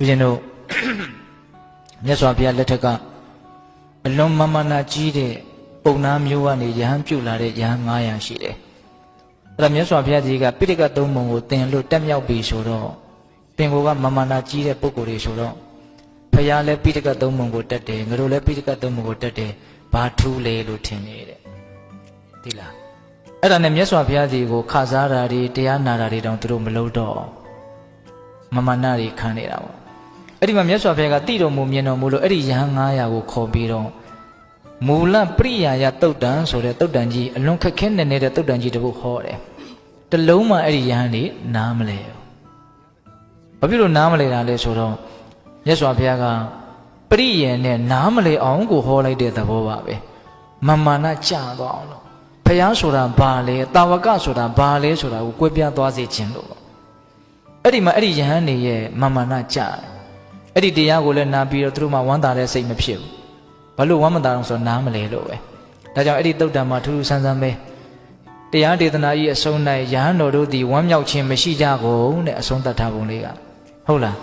ဦးဇင်းတို့မြတ်စွာဘုရားလက်ထက်ကအလွန်မမနာကြီးတဲ့ပုံနာမျိုးကနေယဟန်ပြုတ်လာတဲ့ယဟန်900ရှိတယ်အဲ့ဒါမြတ်စွာဘုရားကြီးကပိဋကသုံးပုံကိုသင်လို့တက်မြောက်ပြီဆိုတော့သင်ကိုကမမနာကြီးတဲ့ပုံကိုယ်တွေဆိုတော့ဘုရားလည်းပိဋကသုံးပုံကိုတက်တယ်ငါတို့လည်းပိဋကသုံးပုံကိုတက်တယ်ဘာထူးလေလို့ထင်နေတဲ့ဒီလားအဲ့ဒါနဲ့မြတ်စွာဘုရားကြီးကိုခစားတာတွေတရားနာတာတွေတောင်သူတို့မလုပ်တော့မမနာတွေခံနေတာပေါ့ အဲ့ဒီမှာမြတ်စွာဘုရားကတိတော်မူမြင်တော်မူလို့အဲ့ဒီယဟန်900ကိုခေါ်ပြီးတော့မူလပရိယာယတုတ်တန်ဆိုတဲ့တုတ်တန်ကြီးအလွန်ခက်ခဲနေနေတဲ့တုတ်တန်ကြီးတစ်ခုဟောတယ်တလုံးမှအဲ့ဒီယဟန်နေနားမလဲဘူးဘာဖြစ်လို့နားမလဲတာလဲဆိုတော့မြတ်စွာဘုရားကပရိယေနဲ့နားမလဲအောင်ကိုဟောလိုက်တဲ့သဘောပါပဲမမာနကြာသွားအောင်လို့ဘုရားဆိုတာဘာလဲတာဝကဆိုတာဘာလဲဆိုတာကိုကွဲပြားသွားစေခြင်းလို့ပေါ့အဲ့ဒီမှာအဲ့ဒီယဟန်နေရဲ့မမာနကြာတယ် အဲ့ဒီတရားကိုလည်းနားပြီးတော့သူတို့မှဝမ်းသာတဲ့စိတ်မဖြစ်ဘူးဘာလို့ဝမ်းမသာအောင်ဆိုတော့နားမလဲလို့ပဲဒါကြောင့်အဲ့ဒီတုတ်တံမှာထူးထူးဆန်းဆန်းပဲတရားဒေသနာကြီးအဆုံး၌ယဟန်တော်တို့သည်ဝမ်းမြောက်ခြင်းမရှိကြကုန်တဲ့အဆုံးသတ်ထားပုံလေးကဟုတ်လား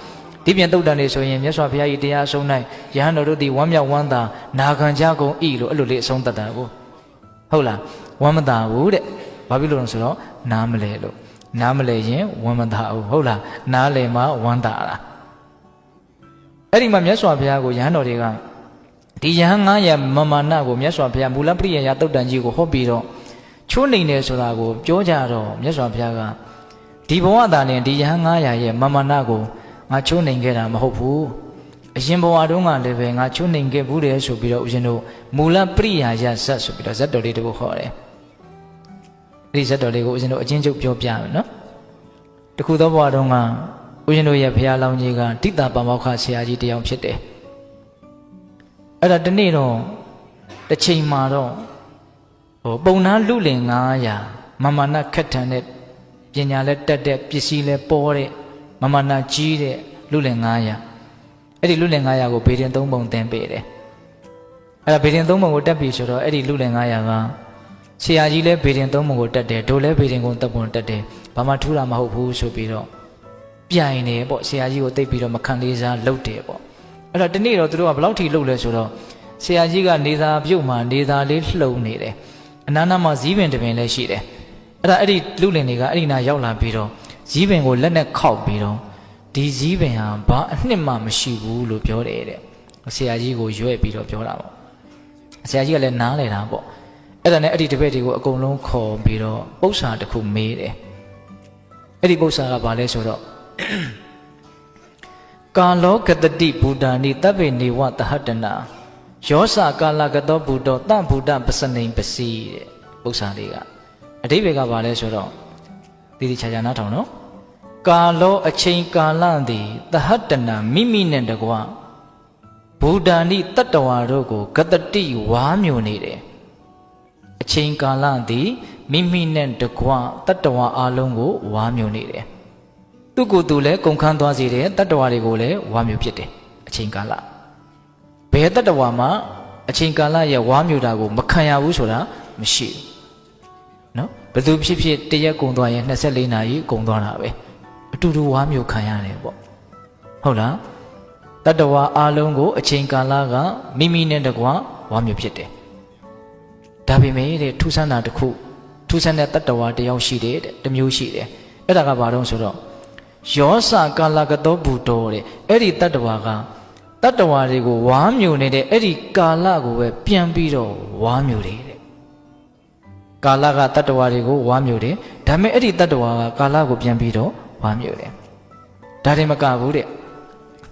ဒီပြန်တုတ်တန်နေဆိုရင်မြတ်စွာဘုရားကြီးတရားအဆုံး၌ယဟန်တော်တို့သည်ဝမ်းမြောက်ဝမ်းသာနာခံကြကုန်၏လို့အဲ့လိုလေးအဆုံးသတ်တာကိုဟုတ်လားဝမ်းမသာဘူးတဲ့ဘာဖြစ်လို့လဲဆိုတော့နားမလဲလို့နားမလဲရင်ဝမ်းမသာဘူးဟုတ်လားနားလဲမှဝမ်းသာတာ အဲ့ဒီမှာမြတ်စွာဘုရားကိုယဟန်တော်တွေကဒီယဟန်900မမာနကိုမြတ်စွာဘုရားမူလပရိယယတုတ်တန်ကြီးကိုဟောပြီးတော့ချိုးနေတယ်ဆိုတာကိုပြောကြတော့မြတ်စွာဘုရားကဒီဘဝသားနဲ့ဒီယဟန်900ရဲ့မမာနကိုငါချိုးနေခဲ့တာမဟုတ်ဘူးအရင်ဘဝတုန်းကလည်းပဲငါချိုးနေခဲ့ဘူးတယ်ဆိုပြီးတော့ဦးဇင်းတို့မူလပရိယာယဇတ်ဆိုပြီးတော့ဇတ်တော်လေးတခုခေါ်တယ်အဲ့ဒီဇတ်တော်လေးကိုဦးဇင်းတို့အချင်းချုပ်ပြောပြမယ်နော်တခုသောဘဝတုန်းက ဦးဇင်းတို့ရဲ့ဘုရားလောင်းကြီးကတိတာပမောက္ခဆရာကြီးတယောက်ဖြစ်တယ်အဲ့ဒါတနေ့တော့တစ်ချိန်မှာတော့ဟိုပုံနာလူလင်900မမနာခက်ထန်တဲ့ပညာလည်းတက်တဲ့ပစ္စည်းလည်းပေါ်တဲ့မမနာကြီးတဲ့လူလင်900အဲ့ဒီလူလင်900ကိုဘေဒင်သုံးပုံတင်ပေးတယ်အဲ့ဒါဘေဒင်သုံးပုံကိုတက်ပြီဆိုတော့အဲ့ဒီလူလင်900ကဆရာကြီးလည်းဘေဒင်သုံးပုံကိုတက်တယ်ဒိုလည်းဘေဒင်ကိုတက်ပုံတက်တယ်ဘာမှထူးတာမဟုတ်ဘူးဆိုပြီးတော့ ပြိုင်တယ်ပေါ့ဆရာကြီးကိုတိတ်ပြီးတော့မခံလေးစားလှုပ်တယ်ပေါ့အဲ့တော့ဒီနေ့တော့သူတို့ကဘယ်လောက်ထိလှုပ်လဲဆိုတော့ဆရာကြီးကနေသာပြုတ်မှနေသာလေးလှုပ်နေတယ်အနားနာမှာဇီးပင်တစ်ပင်လည်းရှိတယ်အဲ့ဒါအဲ့ဒီလူလင်တွေကအဲ့ဒီနာရောက်လာပြီးတော့ဇီးပင်ကိုလက်နဲ့ခောက်ပြီးတော့ဒီဇီးပင်ဟာဘာအနှစ်မှမရှိဘူးလို့ပြောတယ်တဲ့ဆရာကြီးကိုရွဲ့ပြီးတော့ပြောတာပေါ့ဆရာကြီးကလည်းနားလဲတာပေါ့အဲ့ဒါနဲ့အဲ့ဒီတပည့်တွေကိုအကုန်လုံးခေါ်ပြီးတော့ပု္ပ္ပာတစ်ခုမေးတယ်အဲ့ဒီပု္ပ္ပာကဘာလဲဆိုတော့ ကာလောကတတိဘူတာနိတပ်ပေနေဝတဟတနာယောစကာလကတောဘူတောတဘူတပစနိပစီတဲ့ပု္ပ္ပာလေးကအတိဘယ်ကဘာလဲဆိုတော့ဒီဒီချာချာနားထောင်နော်ကာလောအချိန်ကာလသည်တဟတနာမိမိနဲ့တကွဘူတာနိတတ္တဝါတို့ကိုဂတတိဝါမျိုးနေတယ်အချိန်ကာလသည်မိမိနဲ့တကွတတ္တဝါအလုံးကိုဝါမျိုးနေတယ် သူကိုယ်သူလည်းကုန်ခန်းသွားစေတယ်တတ္တဝါတွေကိုလည်းဝါမျိုးဖြစ်တယ်အချိန်ကာလဘယ်တတ္တဝါမှအချိန်ကာလရဲ့ဝါမျိုးတာကိုမခံရဘူးဆိုတာမရှိဘူးနော်ဘယ်သူဖြစ်ဖြစ်တရက်ကုန်သွားရင်24နာရီကုန်သွားတာပဲအတူတူဝါမျိုးခံရတယ်ပေါ့ဟုတ်လားတတ္တဝါအလုံးကိုအချိန်ကာလကမိမိနဲ့တကွာဝါမျိုးဖြစ်တယ်ဒါပေမဲ့တဲ့ထူးဆန်းတာတစ်ခုထူးဆန်းတဲ့တတ္တဝါတစ်ယောက်ရှိတယ်တဲ့တစ်မျိုးရှိတယ်အဲ့ဒါကဘာတော့ဆိုတော့ ယောစကာလကတောဘူတော်တဲ့အဲ့ဒီတတ္တဝါကတတ္တဝါတွေကိုဝါမျိုးနေတဲ့အဲ့ဒီကာလကိုပဲပြန်ပြီးတော့ဝါမျိုးတယ်တဲ့ကာလကတတ္တဝါတွေကိုဝါမျိုးတယ်ဒါပေမဲ့အဲ့ဒီတတ္တဝါကကာလကိုပြန်ပြီးတော့ဝါမျိုးတယ်ဒါတည်းမကဘူးတဲ့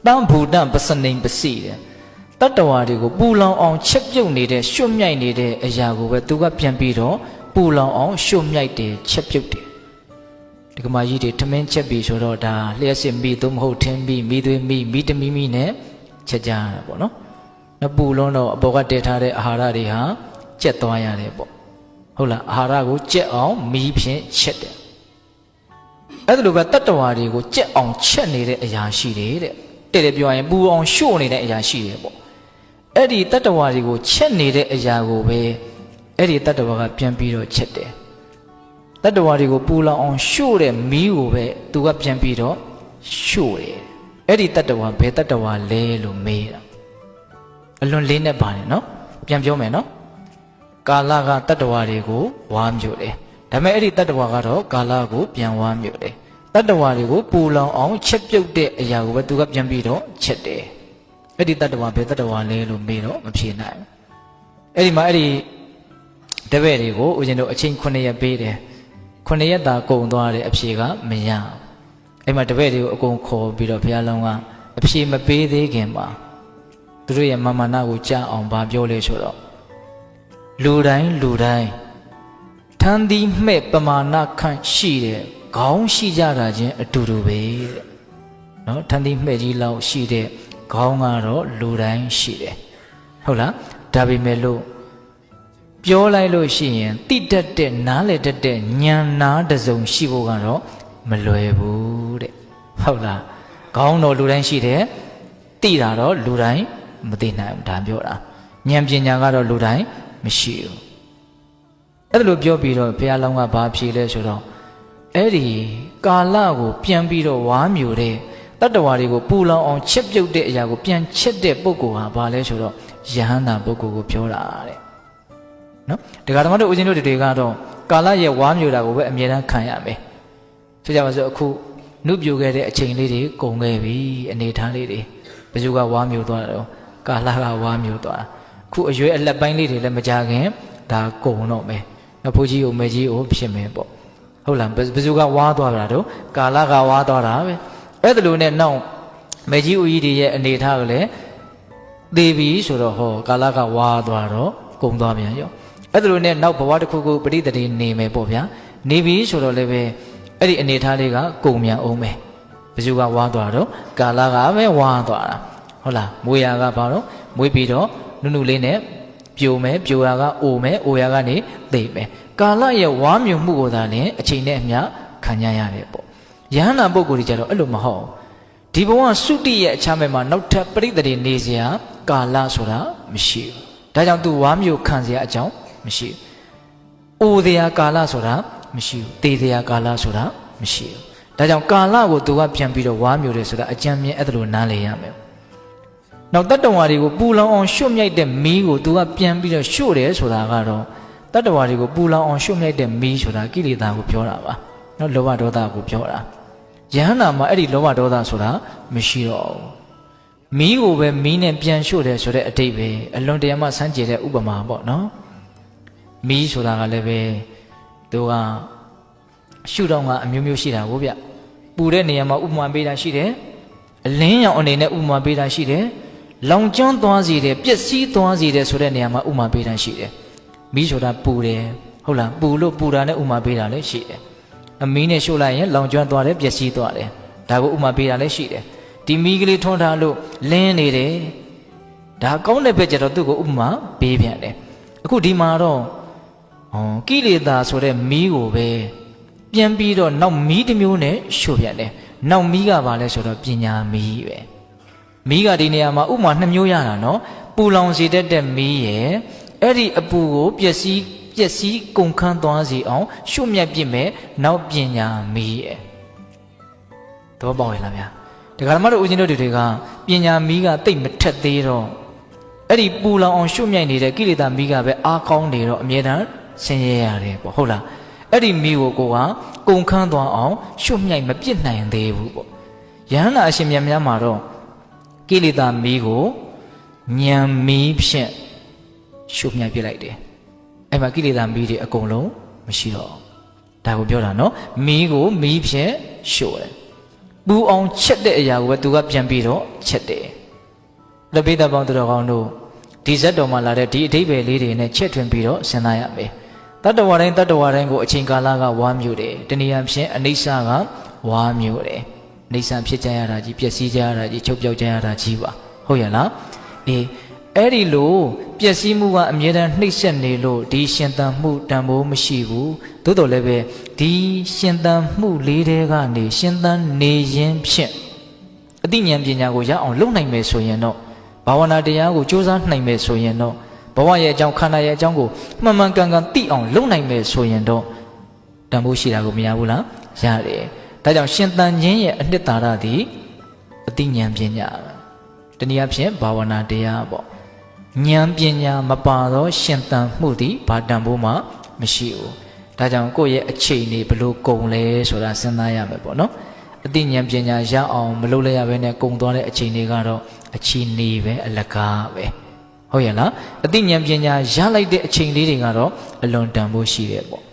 တံဘူတံပစနိပစီတဲ့တတ္တဝါတွေကိုပူလောင်အောင်ချက်ပြုတ်နေတဲ့ရွှွတ်မြိုက်နေတဲ့အရာကိုပဲသူကပြန်ပြီးတော့ပူလောင်အောင်ရွှွတ်မြိုက်တယ်ချက်ပြုတ်တယ် ဒီကမာကြီးတွေထမင်းချက်ပြီးဆိုတော့ဒါလျှက်စစ်မိသို့မဟုတ်ထင်းပြီးမိသွေးမိမိတမီမိနဲ့ချက်ကြရတာပေါ့နော်။နပူလုံးတော့အပေါ်ကတည်ထားတဲ့အာဟာရတွေဟာကြက်သွားရတယ်ပေါ့။ဟုတ်လားအာဟာရကိုကြက်အောင်မီးဖြင့်ချက်တယ်။အဲ့ဒါလိုပဲတတ္တဝါတွေကိုကြက်အောင်ချက်နေတဲ့အရာရှိတယ်တဲ့။တဲ့တယ်ပြောရင်ပူအောင်ရှို့နေတဲ့အရာရှိတယ်ပေါ့။အဲ့ဒီတတ္တဝါတွေကိုချက်နေတဲ့အရာကိုပဲအဲ့ဒီတတ္တဝါကပြန်ပြီးတော့ချက်တယ်။ တတ္တဝါတွေကိုပူလောင်အောင်ရှို့တဲ့မီးကိုပဲသူကပြန်ပြီးတော့ရှို့တယ်အဲ့ဒီတတ္တဝါဘယ်တတ္တဝါလဲလို့မေးတာအလွန်လေးနဲ့ပါတယ်နော်ပြန်ပြောမယ်နော်ကာလကတတ္တဝါတွေကိုဝါမျိုးတယ်ဒါပေမဲ့အဲ့ဒီတတ္တဝါကတော့ကာလကိုပြန်ဝါမျိုးတယ်တတ္တဝါတွေကိုပူလောင်အောင်ချက်ပြုတ်တဲ့အရာကိုပဲသူကပြန်ပြီးတော့ချက်တယ်အဲ့ဒီတတ္တဝါဘယ်တတ္တဝါလဲလို့မေးတော့မဖြေနိုင်ဘူးအဲ့ဒီမှာအဲ့ဒီတပည့်တွေကိုဦးဇင်းတို့အချိန်9ရက်ပေးတယ် 9ရက်သာကုန်သွားတယ်အဖြေကမရဘူးအဲ့မှာတပည့်တွေကိုအကုန်ခေါ်ပြီးတော့ဘုရားလုံးကအဖြေမပေးသေးခင်မှာသူတို့ရဲ့မာမနာကိုကြားအောင်ဗာပြောလဲဆိုတော့လူတိုင်းလူတိုင်းထမ်းသီးမှဲ့ပမာဏခန့်ရှိတဲ့ခေါင်းရှိကြတာချင်းအတူတူပဲတဲ့နော်ထမ်းသီးမှဲ့ကြီးလောက်ရှိတဲ့ခေါင်းကတော့လူတိုင်းရှိတယ်ဟုတ်လားဒါပေမဲ့လို့ ပြောလိုက်လို့ရှိရင်တိတတ်တဲ့နားလေတတ်တဲ့ဉာဏ်နာတစ်စုံရှိဖို့ကတော့မလွယ်ဘူးတဲ့ဟုတ်လားခေါင်းတော့လူတိုင်းရှိတယ်တိတာတော့လူတိုင်းမသိနိုင်ဘူးဒါပြောတာဉာဏ်ပညာကတော့လူတိုင်းမရှိဘူးအဲ့ဒါလိုပြောပြီးတော့ဘုရားလောင်းကဘာဖြေလဲဆိုတော့အဲ့ဒီကာလကို ပြန်ပြီးတော့ဝါမျိုးတဲ့တတ္တဝါတွေကိုပူလောင်အောင်ချက်ပြုတ်တဲ့အရာကိုပြန်ချက်တဲ့ပုဂ္ဂိုလ်ဟာဘာလဲဆိုတော့ယဟန္တာပုဂ္ဂိုလ်ကိုပြောတာတဲ့ နော်ဒကာဓမ္မတို့ဦးဇင်းတို့တွေကတော့ကာလရဲ့ဝါမျိုးတာကိုပဲအမြဲတမ်းခံရမယ်ဆိုကြပါစို့အခုနှုတ်ပြိုခဲ့တဲ့အချိန်လေးတွေကုန်ခဲ့ပြီအနေထားလေးတွေဘယ်သူကဝါမျိုးသွားတော့ကာလကဝါမျိုးသွားအခုအရွယ်အလက်ပိုင်းလေးတွေလည်းမကြခင်ဒါကုန်တော့မယ်နော်ဘိုးကြီးကိုမေကြီးကိုဖြစ်မယ်ပေါ့ဟုတ်လားဘယ်သူကဝါသွားတာတော့ကာလကဝါသွားတာပဲအဲ့ဒါလိုနဲ့နောက်မေကြီးဦးကြီးတွေရဲ့အနေထားကလည်းသေပြီဆိုတော့ဟောကာလကဝါသွားတော့ကုန်သွားပြန်ရော အဲ့ဒါလိုနဲ့နောက်ဘဝတစ်ခုခုပဋိသန္ဓေနေမယ်ပေါ့ဗျာနေပြီဆိုတော့လည်းပဲအဲ့ဒီအနေထားလေးကကုန်မြန်အောင်ပဲဘယ်သူကဝါသွားတော့ကာလကပဲဝါသွားတာဟုတ်လားမွေရာကဘာလို့မွေးပြီးတော့နုနုလေးနဲ့ပြိုမယ်ပြိုရာကအိုမယ်အိုရာကနေသိမယ်ကာလရဲ့ဝါမြုံမှုကိုသာလျှင်အချိန်နဲ့အမျှခံရရတယ်ပေါ့ယဟန္တာပုဂ္ဂိုလ်တွေကြတော့အဲ့လိုမဟုတ်ဒီဘဝသုတိရဲ့အခြားမဲ့မှာနောက်ထပ်ပရိသေတွေနေစရာကာလဆိုတာမရှိဘူးဒါကြောင့် तू ဝါမြုံခံစရာအကြောင်း မရှိဘူးအိုတရားကာလဆိုတာမရှိဘူးတေတရားကာလဆိုတာမရှိဘူးဒါကြောင့်ကာလကို तू ကပြန်ပြီးတော့ဝါမြုံတယ်ဆိုတာအကြံမြင်အဲ့ဒါလိုနားလည်ရမယ်နောက်တတ္တဝါတွေကိုပူလောင်အောင်ရှုတ်မြိုက်တဲ့မီးကို तू ကပြန်ပြီးတော့ရှုတ်တယ်ဆိုတာကတော့တတ္တဝါတွေကိုပူလောင်အောင်ရှုတ်မြိုက်တဲ့မီးဆိုတာကိလေသာကိုပြောတာပါနော်လောဘဒေါသကိုပြောတာယဟန္တာမှာအဲ့ဒီလောဘဒေါသဆိုတာမရှိတော့ဘူးမီးကိုပဲမီးနဲ့ပြန်ရှုတ်တယ်ဆိုတဲ့အတိတ်ပဲအလွန်တရာမှစမ်းကြယ်တဲ့ဥပမာပေါ့နော် မီးဆိုတာကလည်းပဲသူကရှုတော့ကအမျိုးမျိုးရှိတာကိုဗျပူတဲ့နေရာမှာဥပမာပေးတာရှိတယ်အလင်းရောင်အနေနဲ့ဥပမာပေးတာရှိတယ်လောင်ကျွမ်းသွားစေတယ်ပျက်စီးသွားစေတယ်ဆိုတဲ့နေရာမှာဥပမာပေးတာရှိတယ်မီးဆိုတာပူတယ်ဟုတ်လားပူလို့ပူတာနဲ့ဥမာပေးတာလည်းရှိတယ်အမီးနဲ့ရှို့လိုက်ရင်လောင်ကျွမ်းသွားတယ်ပျက်စီးသွားတယ်ဒါကိုဥမာပေးတာလည်းရှိတယ်ဒီမီးကလေးထွန်းထားလို့လင်းနေတယ်ဒါကောင်းတဲ့ဘက်ကျတော့သူ့ကိုဥမာပေးပြန်တယ်အခုဒီမှာတော့ ဟောကိလေသာဆိုတဲ့မီးကိုပဲပြန်ပြီးတော့နောက်မီးတစ်မျိုးနဲ့ရှို့ပြန်တယ်နောက်မီးကဘာလဲဆိုတော့ပညာမီးပဲမီးကဒီနေရာမှာဥမာနှစ်မျိုးရတာနော်ပူလောင်စေတတ်တဲ့မီးရဲ့အဲ့ဒီအပူကိုပျက်စီးပျက်စီးကုန်ခန်းသွားစေအောင် ရှုမြတ်ပြစ်မဲ့နောက်ပညာမီးရဲ့သဘောပေါက်ရလားဗျာဒကာဓမ္မတို့ဦးဇင်းတို့တွေကပညာမီးကတိတ်မထက်သေးတော့အဲ့ဒီပူလောင်အောင်ရှုမြိုက်နေတဲ့ကိလေသာမီးကပဲအားကောင်းနေတော့အမြဲတမ်း ဆင်းရဲရတယ်ပေါ့ဟုတ်လားအဲ့ဒီမီးကိုကိုကကုန်ခန်းသွားအောင်ရှုမြိုက်မပြစ်နိုင်သေးဘူးပေါ့ယဟန္တာအရှင်မြတ်များမှာတော့ကိလေသာမီးကိုဉာဏ်မီးဖြင့်ရှုမြတ်ပြစ်လိုက်တယ်အဲ့မှာကိလေသာမီးတွေအကုန်လုံးမရှိတော့ဒါကိုပြောတာနော်မီးကိုမီးဖြင့်ရှို့တယ်ပူအောင်ချက်တဲ့အရာကိုပဲသူကပြန်ပြီးတော့ချက်တယ်လပိတပေါင်းသူတော်ကောင်းတို့ဒီဇက်တော်မှာလာတဲ့ဒီအဓိပ္ပာယ်လေးတွေနဲ့ချက်ထွင်ပြီးတော့စဉ်းစားရမယ် တတ္တဝါတိုင်းတတ္တဝါတိုင်းကိုအချိန်ကာလကဝါမျိုးတယ်တနည်းအားဖြင့်အနိစ္စကဝါမျိုးတယ်နေဆံဖြစ်ကြရတာကြီးပျက်စီးကြရတာကြီးချုပ်ပြောက်ကြရတာကြီးပါဟုတ်ရဲ့လားအေးအဲ့ဒီလိုပျက်စီးမှုကအမြဲတမ်းနှိမ့်ဆက်နေလို့ဒီရှင်သန်မှုတန်ဖိုးမရှိဘူးသို့တော်လည်းပဲဒီရှင်သန်မှုလေးတဲကနေရှင်သန်နေခြင်းဖြင့်အသိဉာဏ်ပညာကိုရအောင်လုပ်နိုင်မယ်ဆိုရင်တော့ဘာဝနာတရားကိုစ조사နိုင်မယ်ဆိုရင်တော့ ဘဝရဲ့အကြောင်းခန္ဓာရဲ့အကြောင်းကိုမှန်မှန်ကန်ကန်သိအောင်လုပ်နိုင်မယ်ဆိုရင်တော့တန်ဖိုးရှိတာကိုမရဘူးလားရတယ်ဒါကြောင့်ရှင်သန်ခြင်းရဲ့အနှစ်သာရသည်အသိဉာဏ်ပညာတနည်းအားဖြင့်ဘာဝနာတရားပေါ့ဉာဏ်ပညာမပါသောရှင်သန်မှုသည်ဘာတန်ဖို့မှမရှိဘူးဒါကြောင့်ကိုယ့်ရဲ့အချိန်နေဘလို့ကုန်လဲဆိုတာစဉ်းစားရမယ်ပေါ့နော်အသိဉာဏ်ပညာရအောင်မလုပ်လိုက်ရဘဲနဲ့ကုန်သွားတဲ့အချိန်တွေကတော့အချိန်နေပဲအလကားပဲ ဟုတ်ရဲ့လားအသိဉာဏ်ပညာရလိုက်တဲ့အချိန်လေးတွေကတော့အလွန်တန်ဖို့ရှိတယ်ပေါ့